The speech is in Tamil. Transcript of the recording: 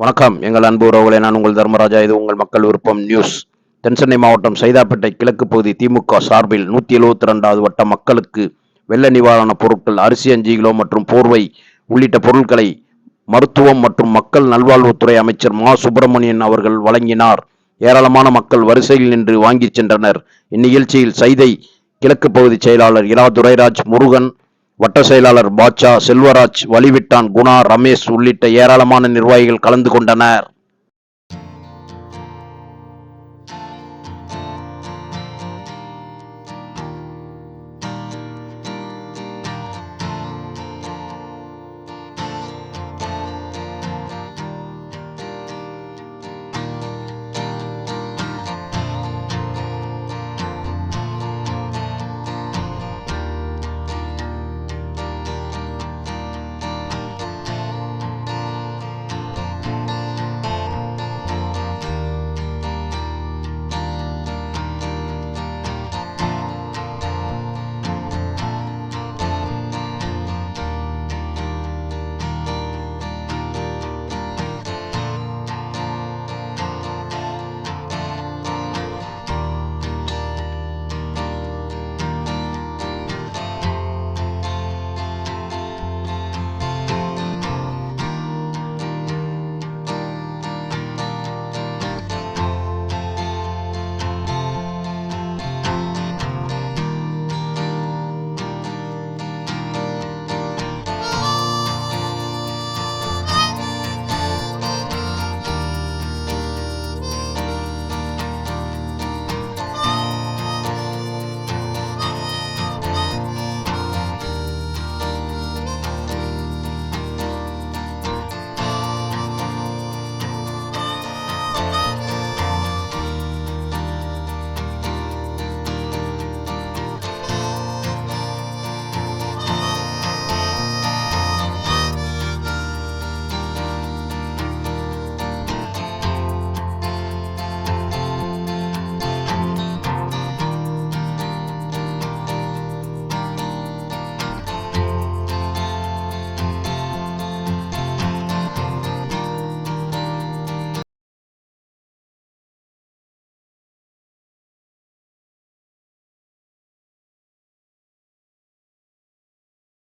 வணக்கம். எங்கள் அன்பு உறவுகளை நான் உங்கள் தர்மராஜா. இது உங்கள் மக்கள் விருப்பம் நியூஸ். தென்சென்னை மாவட்டம் சைதாப்பேட்டை கிழக்கு பகுதி திமுக சார்பில் நூற்றி எழுபத்தி ரெண்டாவது வட்ட மக்களுக்கு வெள்ள நிவாரணப் பொருட்கள் அரிசி அஞ்சு கிலோ மற்றும் போர்வை உள்ளிட்ட பொருட்களை மருத்துவம் மற்றும் மக்கள் நல்வாழ்வுத்துறை அமைச்சர் மா. சுப்பிரமணியன் அவர்கள் வழங்கினார். ஏராளமான மக்கள் வரிசையில் நின்று வாங்கிச் சென்றனர். இந்நிகழ்ச்சியில் சைதை கிழக்கு பகுதி செயலாளர் இரா. துரைராஜ் முருகன் வட்ட செயலாளர் பாட்சா செல்வராஜ் வலிவிட்டான் குணா ரமேஷ் உள்ளிட்ட ஏராளமான நிர்வாகிகள் கலந்து கொண்டனர்.